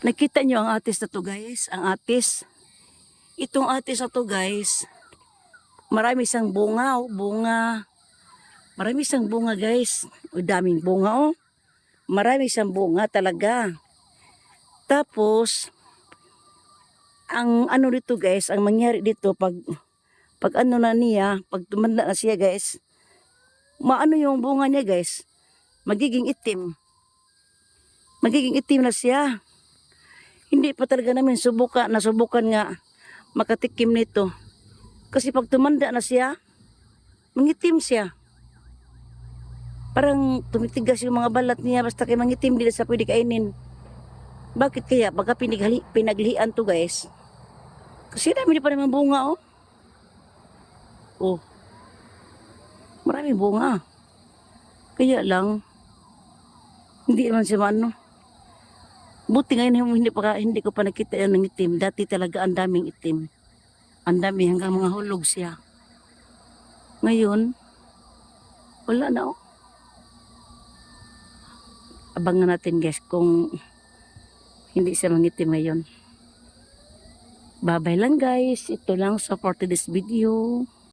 Nakita nyo ang atis na to guys, ang atis. Itong atis na to guys, marami siyang bunga, oh, bunga. Marami siyang bunga guys. O daming bunga oh. Marami siyang bunga talaga. Tapos, ang ano dito guys, ang mangyari dito pag pag ano na niya, pag tumanda na siya guys, maano yung bunga niya guys, magiging itim. Magiging itim na siya. Hindi pa talaga namin subukan, nasubukan nga makatikim nito. Kasi pag tumanda na siya, mangitim siya. Parang tumitigas yung mga balat niya basta kay mangitim hindi siya pwede kainin. Bakit kaya? Pagka pinaghali, pinaglihan to guys. Kasi dami na pa naman bunga oh. Oh. Maraming bunga. Kaya lang, hindi naman siya ano. Buti ngayon hindi, pa, hindi ko pa nakita yan ng itim. Dati talaga ang daming itim. Ang dami hanggang mga hulog siya. Ngayon, wala na oh. Abangan natin guys kung hindi siya mangitim ngayon. Bye-bye lang guys. Ito lang support this video.